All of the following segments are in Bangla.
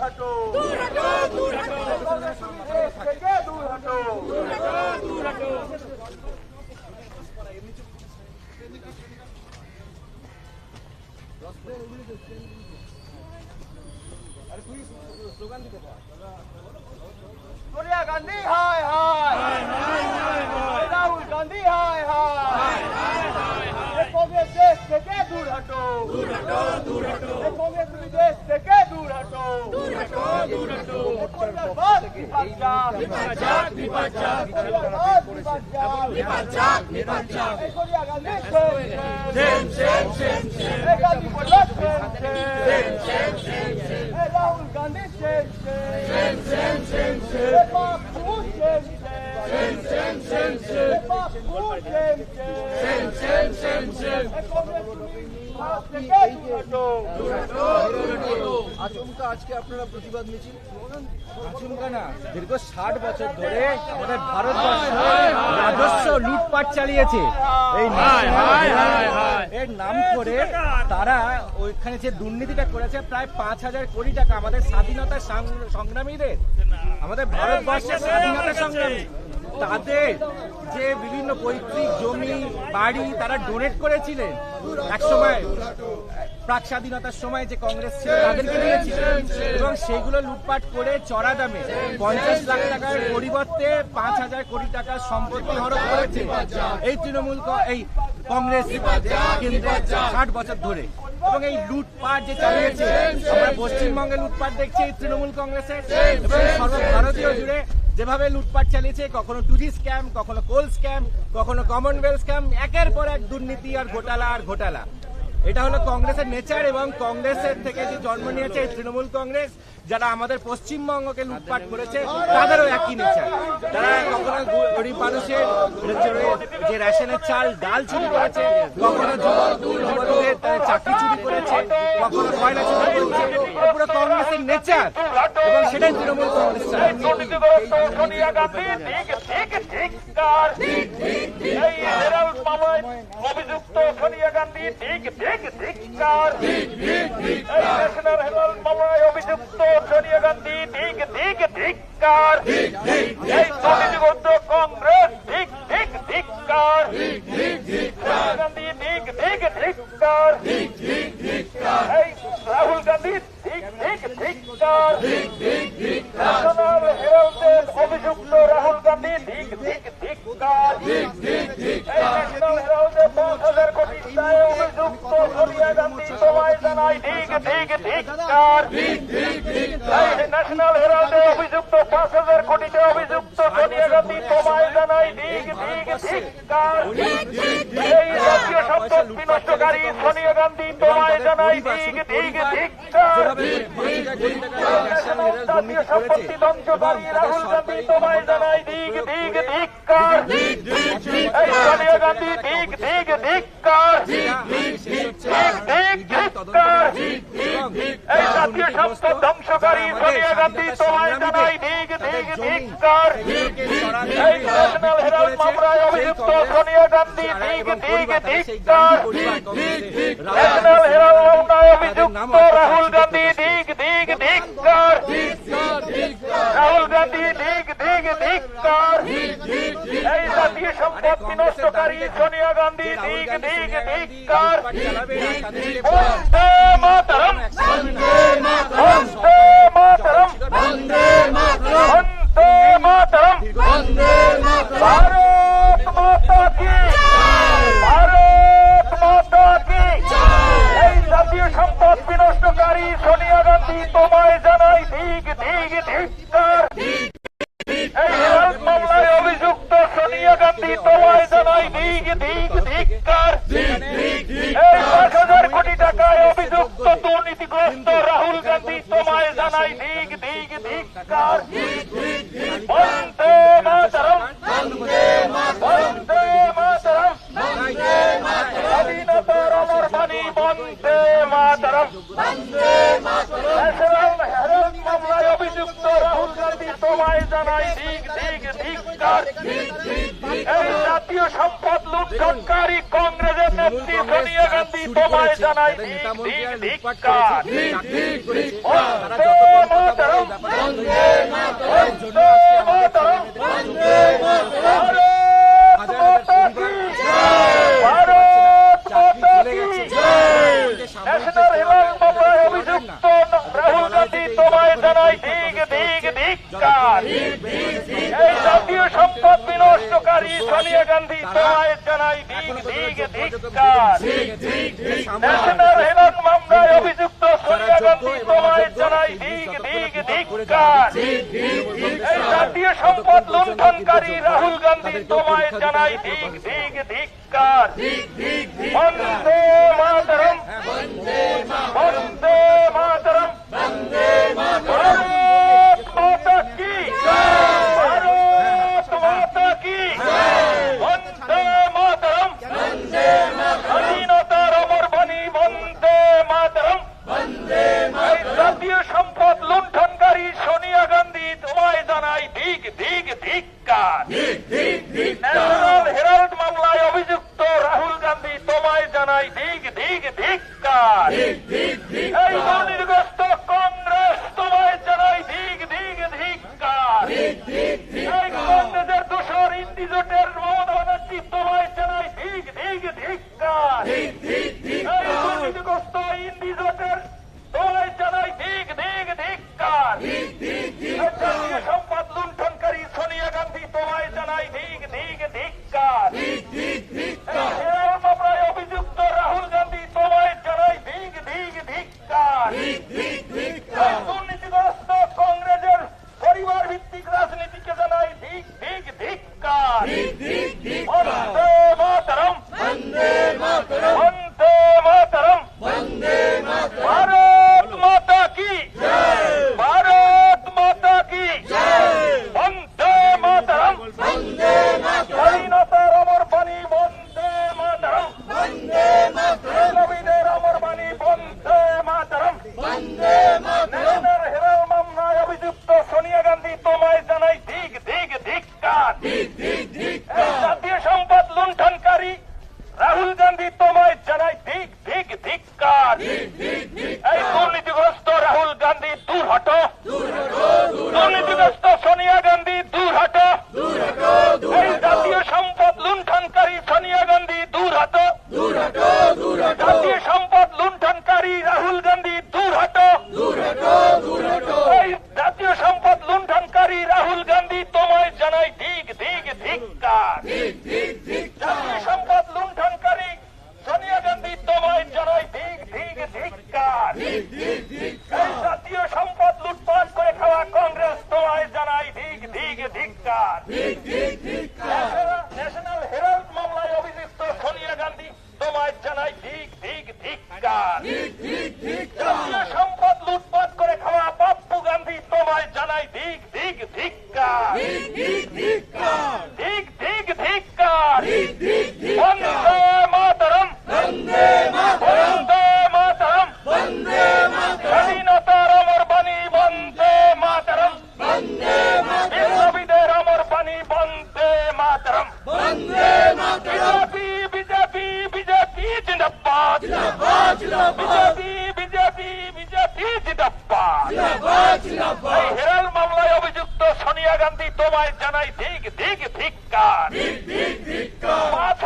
হাটো দূর হাটো দূর হাটো দেশ থেকে দূর হাটো দূর হাটো দূর হাটো সোনিয়া গান্ধী হায় হায় রাহুল গান্ধী হায় হায় কংগ্রেস দেশ থেকে দূর হাটো দূর হাটো দূর হাটো কংগ্রেস তুমি দেশ থেকে দূর হাটো দূর হাটো দূর হাটো বাদ বিপাক যাক বিপাক যাক বিপাক যাক বিপাক যাক বিপাক যাক বিপাক যাক Sonia Gandhi shame shame shame shame shame Gandhi বলো shame shame shame shame shame Rahul Gandhi shame shame shame shame shame Bapu shame shame shame shame shame Bapu shame shame shame shame shame Congress তুমি ভারত আচমকা আজকে আপনারা প্রতিবাদ মিছিল আচমকা না দীর্ঘ ষাট বছর ধরে আমাদের ভারতবর্ষ রাজস্ব লুটপাট চালিয়েছে। এই এর নাম করে তারা ওইখানে যে দুর্নীতিটা করেছে প্রায় পাঁচ হাজার কোটি টাকা আমাদের স্বাধীনতা সংগ্রামীদের আমাদের ভারতবর্ষের স্বাধীনতা সংগ্রামী। তাদের যে বিভিন্ন পৈতৃক জমি বাড়ি তারা ডোনেট করেছিলেন। এক সময় প্রাক স্বাধীনতার সময় যে কংগ্রেস ছিল তাদেরকে দিয়েছিলেন। এবং সেগুলো লুটপাট করে চড়া দামে পঞ্চাশ লাখ টাকার পরিবর্তে পাঁচ হাজার কোটি টাকার সম্পত্তি হরপ করেছে এই তৃণমূল এই কংগ্রেস ষাট বছর ধরে। এবং এই লুটপাট যে চালিয়েছে, আমরা পশ্চিমবঙ্গে লুটপাট দেখছি তৃণমূল কংগ্রেসের এবং সর্বভারতীয় জুড়ে যেভাবে লুটপাট চালিয়েছে, কখনো টুজি স্ক্যাম, কখনো কোল স্ক্যাম, কখনো কমনওয়েলথ স্ক্যাম, একের পর এক দুর্নীতি আর ঘোটালা আর ঘোটালা। এটা হলো কংগ্রেসের নেচার এবং কংগ্রেসের থেকে যে জন্ম নিয়েছে তৃণমূল কংগ্রেস, যারা আমাদের পশ্চিমবঙ্গকে লুটপাট করেছে, তাদেরও একই নেচার। তারা কখনো গরিব মানুষের যে- রেশনের চাল, ডাল চুরি করেছে, কখনো চাকরি চুরি করেছে, কখনো কয়লা চুরি করেছে পুরো কংগ্রেসের নেচার। এবং সেটাই তৃণমূল কংগ্রেস অভিযুক্ত সোনিয়া গান্ধী ঠিক ঠিক ঠিককার এই ন্যাশনাল হেরাল্ড মামলায় অভিযুক্ত সোনিয়া গান্ধী ঠিক ঠিক ঠিককার এই দুর্নীতিগ্রস্ত কংগ্রেস ঠিক ঠিক ঠিককার সোনিয়া গান্ধী ঠিক ঠিক ঠিককার এই রাহুল গান্ধী ঠিক ঠিক ঠিককার ন্যাশনাল হেরাল্ডের অভিযুক্ত রাহুল গান্ধী ঠিক ঠিক ধিক্কার এই ন্যাশনাল হেরাল্ডে অভিযুক্ত পাঁচ হাজার কোটিতে অভিযুক্ত সোনিয়া গান্ধী তোমায় জানাই ঠিক ঠিক ঠিক এই বিনষ্টকারী সোনিয়া গান্ধী তোমায় জানাই ঠিক ঠিক ধিক্কার জাতীয় সম্পত্তি ধ্বংসকারী রাহুল গান্ধী তোমায় জানাই দিক ধিক্কার এই সোনিয়া গান্ধী এই জাতীয় সম্পদ ধ্বংসকারী সোনিয়া গান্ধী তোমায় জানাই দিক দিক ধিক্কার এই ন্যাশনাল হেরাল্ড মামলায় অভিযুক্ত সোনিয়া গান্ধী দিক দিক ধিক্কার ন্যাশনাল হেরাল্ড মামলায় অভিযুক্ত রাহুল গান্ধী দিক দিক ধিক্কার রাহুল গান্ধী দিক দিক ধিক্কার এই জাতীয় সম্পদ বিনষ্টকারী সোনিয়া গান্ধী দিক দিক ধিক্কার বন্দে মাতরম। বন্দে মাতরম। মাতারাম। ন্যাশনাল হেরাল্ড মামলায় অভিযুক্ত রাহুল গান্ধী তোমায় জানাই ধিক ধিক ধিক্কার এই ন্যাশনাল হেরাল্ড মামলায় অভিযুক্ত রাহুল গান্ধী, তোমায় জানাই দিক দিক, ধিক্কার। এই জাতীয় সম্পদ বিনষ্টকারী সোনিয়া গান্ধী, তোমায় জানাই দিক দিক, ধিক্কার। ন্যাশনাল হেরাল্ড মামলায় অভিযুক্ত সোনিয়া গান্ধী, তোমায় জানাই দিক দিক, ধিক্কার। এই জাতীয় সম্পদ লুণ্ঠনকারী রাহুল গান্ধী, তোমায় জানাই দিক দিক, ধিক্কার। বন্দে হেরাল মামলায় অভিযুক্ত সোনিয়া গান্ধী তোমায় জানাই ধিক ধিক ধিক্কার। পাঁচ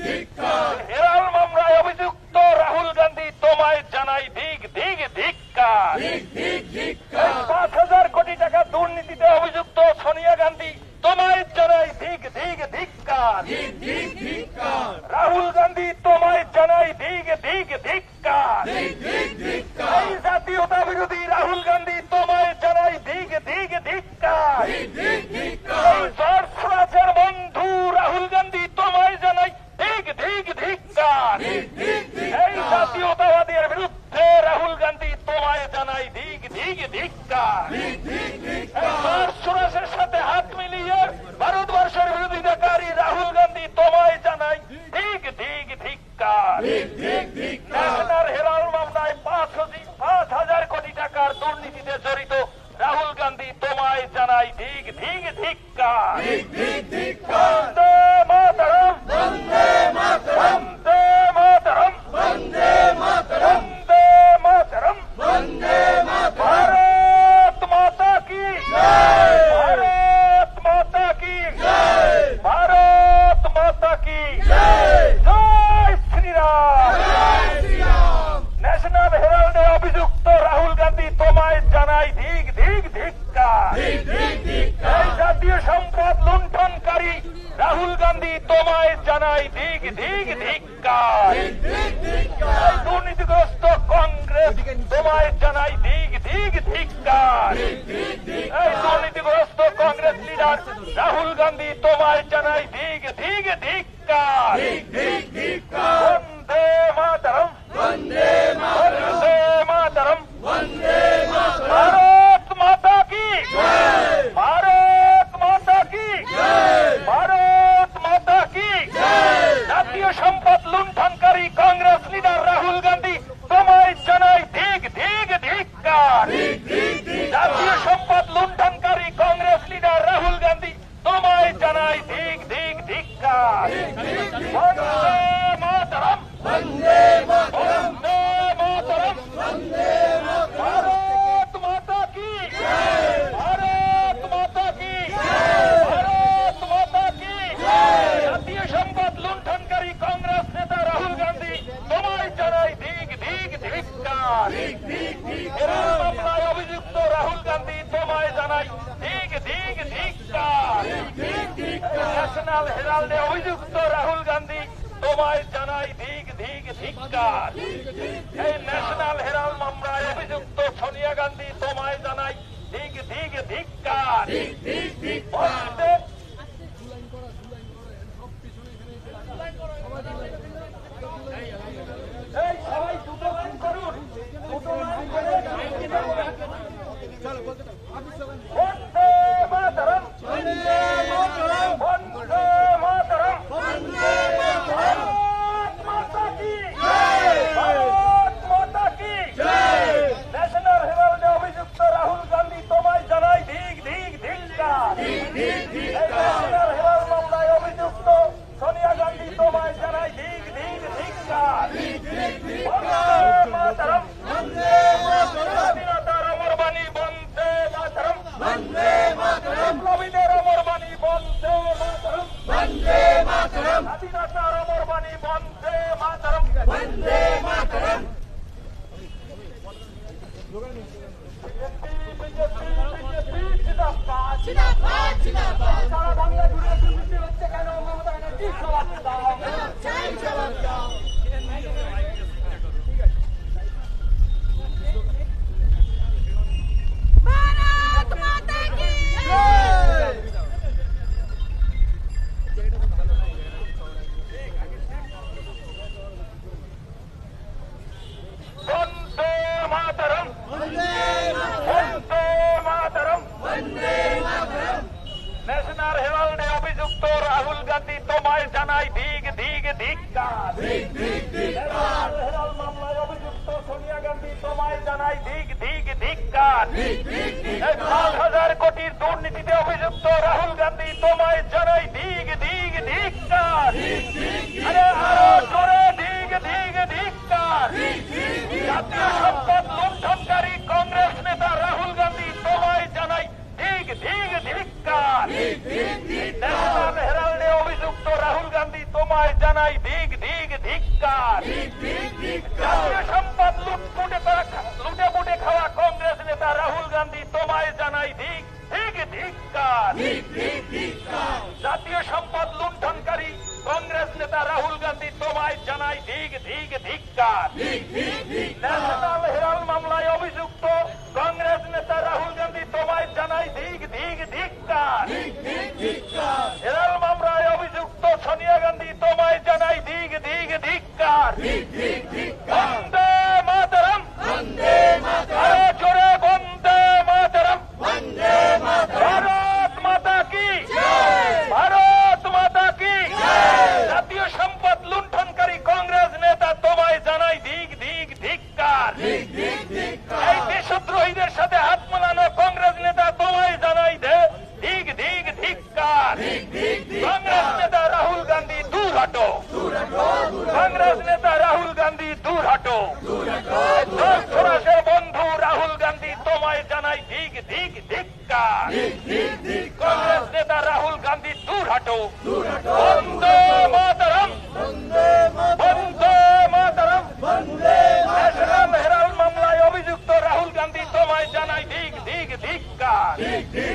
ধিক্কার। হেলাল মামলায় রাহুল গান্ধী তোমায় জানাই ধিক ধিক ধিক্কার। পাঁচ হাজার কোটি টাকা দুর্নীতিতে অভিযুক্ত সোনিয়া গান্ধী তোমায় জানাই ধিক ধিক ধিক্কার। Vitória! তোমায় জানাই দিক দিক ধিক্কার। এই দুর্নীতিগ্রস্ত কংগ্রেস লিডার রাহুল গান্ধী তোমায় জানাই দিক দিক ধিক্কার। বন্দে মাতরম। 立刻把打。God. Dig.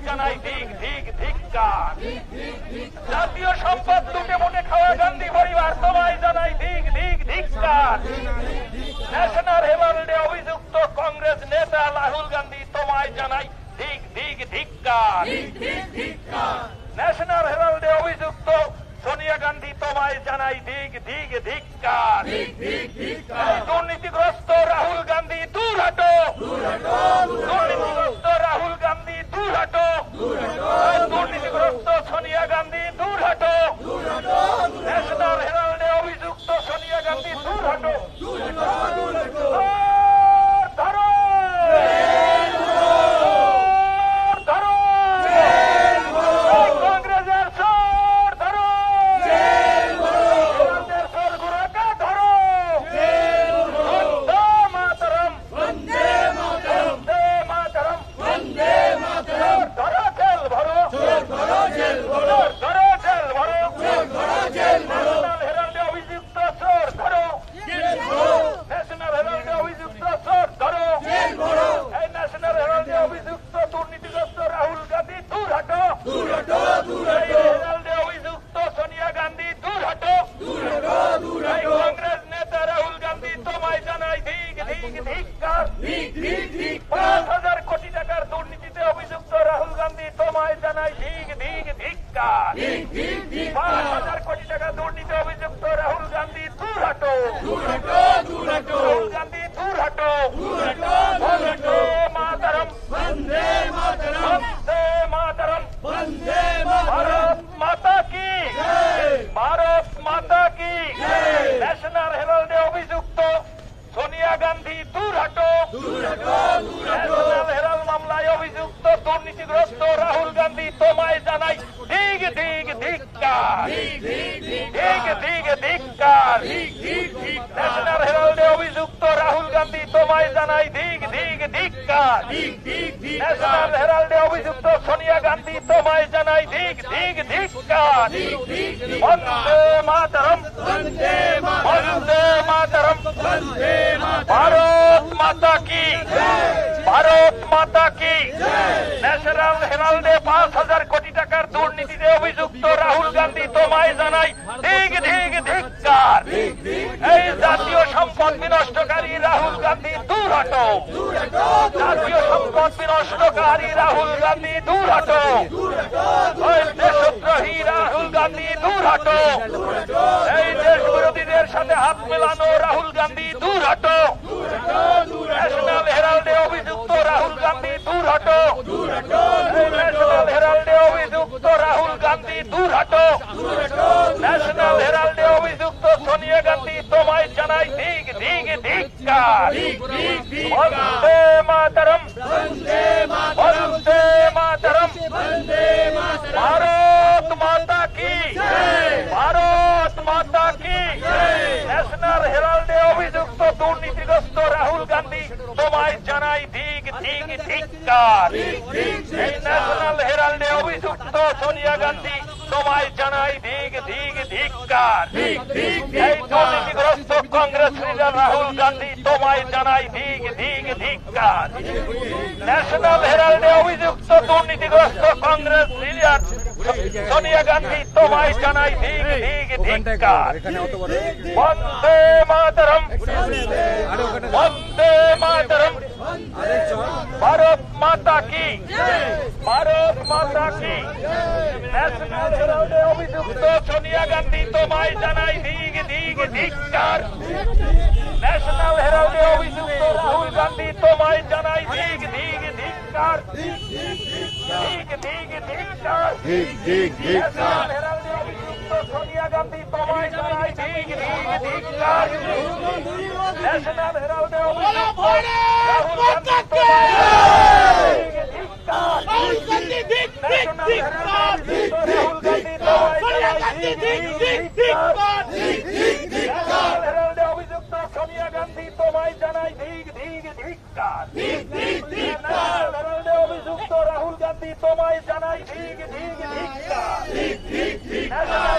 জানাই ধিক জানাই দিক দিক ধিক্কার ন্যাশনাল হেরাল্ডে অভিযুক্ত সোনিয়া গান্ধী তোমায় জানাই, দিক দিক ধিক্কার বন্দে মাতরম। বন্দে মাতরম। ভারত মাতা কি? ভারত মাতা কি? ন্যাশনাল হেরাল্ডে পাঁচ হাজার কোটি টাকার দুর্নীতিতে অভিযুক্ত রাহুল গান্ধী তোমায় জানাই দিগ দিগ ধিক্কার। এই জাতীয় সম্পদ বিনষ্টকারী রাহুল গান্ধী দূর হটো জাতীয় সম্পদ বিনষ্টকারী রাহুল গান্ধী দূর হটো দেশদ্রোহী রাহুল গান্ধী দূর হটো এই দেশ বিরোধীদের সাথে হাত মেলানো রাহুল গান্ধী দূর হটো ন্যাশনাল হেরাল্ডে অভিযুক্ত রাহুল গান্ধী দূর হটো এই ন্যাশনাল হেরাল্ডে অভিযুক্ত রাহুল গান্ধী দূর হটো ন্যাশনাল হেরাল্ডে অভিযুক্ত সোনিয়া গান্ধী তোমায় জানাই দিক দিক ধিক্কার বন্দে মাতরম বন্দে মাতরম ভারত মাতা কি ভারত মাতা কি ন্যাশনাল হেরাল্ডে অভিযুক্ত দুর্নীতিগ্রস্ত রাহুল গান্ধী তোমায় জানাই দিক দিক ধিক্কার। ন্যাশনাল হেরাল্ডে অভিযুক্ত সোনিয়া গান্ধী তোমায় জানাই দিক দিক ধিক্কার। এই দুর্নীতিগ্রস্ত কংগ্রেস লিডার রাহুল গান্ধী তোমায় জানাই দিক দিক ধিক্কার। ন্যাশনাল হেরাল্ডে অভিযুক্ত দুর্নীতিগ্রস্ত কংগ্রেস লিডার সোনিয়া গান্ধী তোমায় জানাই দিক দিক ধিক্কার। বন্দে মাতরম। বন্দে মাতরম। ভারত মাতা কি? ভারত মাতা কি? ন্যাশনাল হেরাল্ডে অভিযুক্ত সোনিয়া গান্ধী তোমায় জানাই ধিক ধিক ধিকার ন্যাশনাল হেরাল্ডে অভিযুক্ত রাহুল গান্ধী তোমায় জানাই ধিক ধিক ধিকার ধিক ধিক ধিক্কার। ধিক ধিক ধিক্কার। সোনিয়া গান্ধী তবাই জানাই ন্যাশনাল হেরাল্ডে অভিযুক্ত সোনিয়া গান্ধী তোমায় জানাই ধিক ধিক ধিকার অভিযুক্ত রাহুল গান্ধী তোমায় জানাই ধিক ধিক ধিকার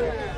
Yeah.